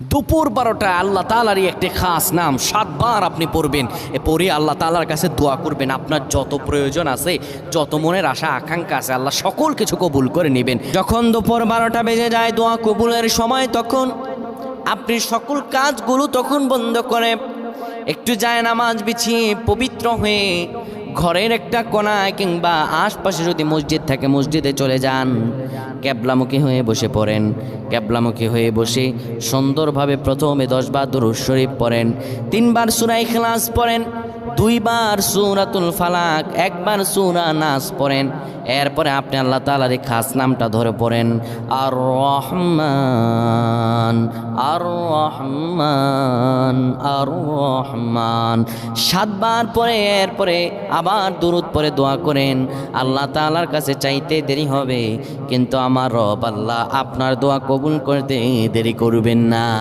দুপুর বারোটা আল্লাহ তালারই একটি খাস নাম, সাতবার আপনি পড়বেন। এ পড়ে আল্লাহ তালার কাছে দোয়া করবেন, আপনার যত প্রয়োজন আছে, যত মনের আশা, আকাঙ্ক্ষা আছে, আল্লাহ সকল কিছু কবুল করে নেবেন। যখন দুপুর বারোটা বেজে যায় দোয়া কবুলের সময়, তখন আপনি সকল কাজগুলো তখন বন্ধ করে, একটু যায় নামাজ বিছিয়ে পবিত্র হয়ে ঘরের একটা কোনায় কিংবা আশপাশে যদি মসজিদ থাকে, মসজিদে চলে যান। ক্যাবলামুখী হয়ে বসে পড়েন। ক্যাবলামুখী হয়ে বসে সুন্দরভাবে প্রথমে দশবার দুরুদ শরীফ পড়েন। তিনবার সুরাই খেলাস পড়েন। দুইবার সুরাতুল ফালাক, একবার সুরা নাস পড়েন। এরপরে আপনি আল্লাহ তালার এই খাস নামটা ধরে পড়েন আর রহমান আর রহমান আর রহমান সাতবার পরে এরপরে আবার দূরত পরে দোয়া করেন। আল্লাহ তালার কাছে চাইতে দেরি হবে, কিন্তু আমার রব আল্লাহ আপনার দোয়া কবুল করতে দেরি করবেন না।